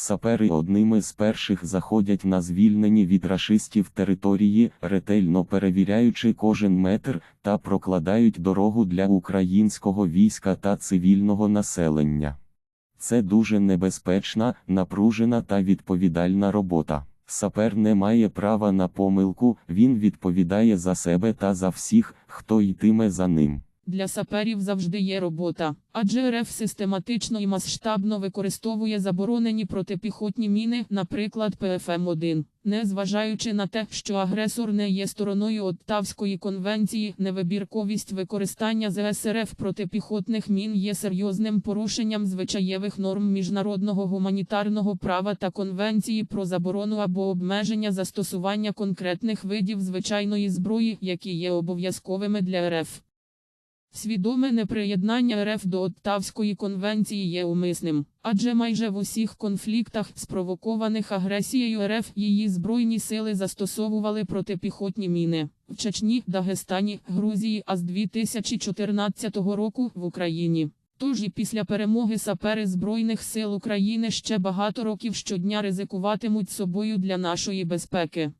Сапери одними з перших заходять на звільнені від рашистів території, ретельно перевіряючи кожен метр та прокладають дорогу для українського війська та цивільного населення. Це дуже небезпечна, напружена та відповідальна робота. Сапер не має права на помилку, він відповідає за себе та за всіх, хто йтиме за ним. Для саперів завжди є робота, адже РФ систематично і масштабно використовує заборонені протипіхотні міни, наприклад ПФМ-1. Незважаючи на те, що агресор не є стороною Оттавської конвенції, невибірковість використання ЗСРФ протипіхотних мін є серйозним порушенням звичаєвих норм міжнародного гуманітарного права та конвенції про заборону або обмеження застосування конкретних видів звичайної зброї, які є обов'язковими для РФ. Свідоме неприєднання РФ до Оттавської конвенції є умисним, адже майже в усіх конфліктах, спровокованих агресією РФ, її збройні сили застосовували протипіхотні міни в Чечні, Дагестані, Грузії, а з 2014 року в Україні. Тож і після перемоги сапери Збройних сил України ще багато років щодня ризикуватимуть собою для нашої безпеки.